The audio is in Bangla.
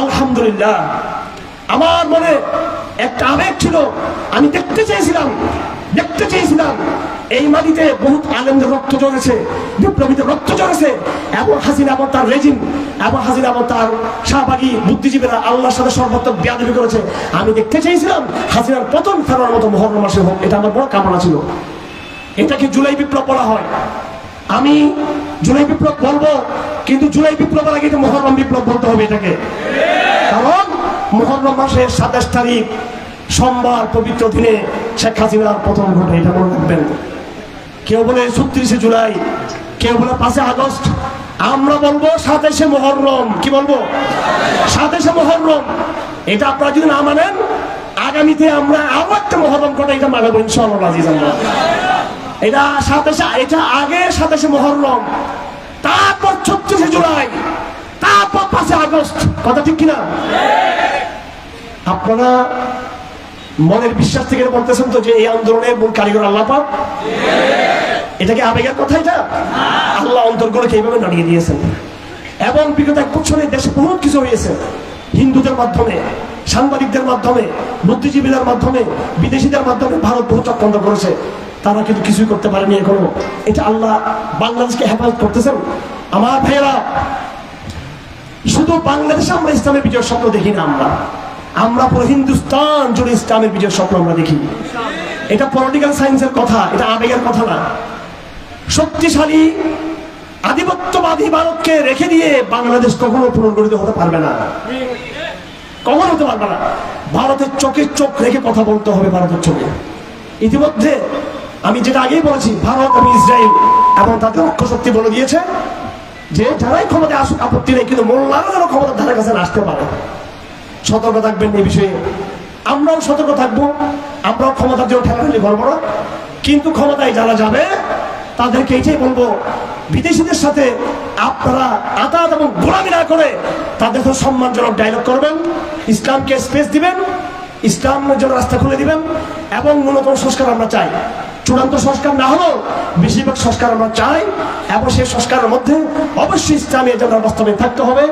আলহামদুলিল্লাহ। আমার মনে একটা আবেগ ছিল, আমি দেখতে চেয়েছিলাম দেখতে চেয়েছিলাম। এই মাটিতে বহুত আনন্দের রক্ত জড়েছে বিপ্লবীদের রক্ত জড়েছে এবং হাসিনা এবং তার রেজিম এবং হাসিনা এবং তার শাহবাগী বুদ্ধিজীবীরা আল্লাহর সাথে সর্বোত্তম বিয়াদবি করেছে। আমি দেখতে চেয়েছিলাম, হাসিনার পতন ফেরার মতো মহরম মাসে হোক, এটা আমার বড় কামনা ছিল। এটাকে জুলাই বিপ্লব বলা হয়। আমি জুলাই বিপ্লব বলব কিন্তু জুলাই বিপ্লবের আগে মহরম বিপ্লব বলতে হবে এটাকে। কারণ মহরম মাসের সাতাশ তারিখ, সোমবার পবিত্র দিনে শেখ হাসিনার প্রথম ঘটে, এটা মনে রাখবেন। কেউ বলে ছত্রিশে জুলাই, কেউ বলে পাঁচে আগস্ট। আমরা বলব সাতাশে মহরম। কি বলব? সাতাশে মহরম। এটা আপনারা যদি না মানেন, আগামীতে আমরা আরও একটা মহরম করে এটা মানাবো ইনশাআল্লাহ, আজিজ আমরা এটা সাতাশে, এটা আগে সাতাশে মহরম। তারপর ছত্রিশে জুলাই, তারপর পাঁচে আগস্ট। কথা ঠিক কিনা? আপনারা মনের বিশ্বাস থেকে বলতেছেন তো যে এই আন্দোলনের মূল কারিগর আল্লাহ পাক? এটা কি আবেগের কথা এটা? আল্লাহ অন্তরগুলোকে এইভাবে নাড়িয়ে দিয়েছেন। এবং বিগত এক বছরে দেশে বহুত কিছু হয়েছে। হিন্দুদের মাধ্যমে, সাংবাদিকদের মাধ্যমে, বুদ্ধিজীবীদের মাধ্যমে, বিদেশিদের মাধ্যমে ভারত বহু চক্রান্ত করেছে। তারা কিন্তু কিছুই করতে পারেনি এখনও। এটা আল্লাহ বাংলাদেশকে হেফাজত করতেছেন। আমার ভাইয়েরা, শুধু বাংলাদেশে আমরা ইসলামের বিজয়ের স্বপ্ন দেখি না আমরা। আমরা পুরো হিন্দুস্তান জুড়ে ইসলামের বিজয়ের স্বপ্ন আমরা দেখি। এটা পলিটিক্যাল সায়েন্সের কথা, এটা আবেগের কথা না। শক্তিশালী, আধিপত্যবাদী ভারতকে রেখে দিয়ে বাংলাদেশ কখনো পুনর্গঠিত হতে পারবে না। কখনো হতে পারবে না। ভারতের চোখে চোখ রেখে কথা বলতে হবে ভারতের চোখে। ইতিমধ্যে আমি যেটা আগেই বলেছি, ভারত এবং ইসরায়েল এবং তাদের অক্ষ শক্তি বলে দিয়েছে যে যারাই ক্ষমতা আসুক, আপত্তি নেই, কিন্তু মোল্লারা যেন ক্ষমতার ধারে কাছে আসতে পারে। সতর্ক থাকবেন এই বিষয়ে। আমরাও সতর্ক থাকব, আমরাও ক্ষমতার জন্য ঠেলাঠেলি করব না। কিন্তু ক্ষমতায় যারা যাবে, তাদেরকে এইটাই বলব, বিদেশিদের সাথে আপনারা আতাত এবং গোলামি না করে তাদের তো সম্মানজনক ডায়লগ করবেন, ইসলামকে স্পেস দিবেন, ইসলামের জন্য রাস্তা খুলে দিবেন, এবং ন্যূনতম সংস্কার আমরা চাই। চূড়ান্ত সংস্কার না হলেও বেশিরভাগ সংস্কার আমরা চাই, এবং সেই সংস্কারের মধ্যে অবশ্যই ইসলামী এজেন্ডার বাস্তবে থাকতে হবে।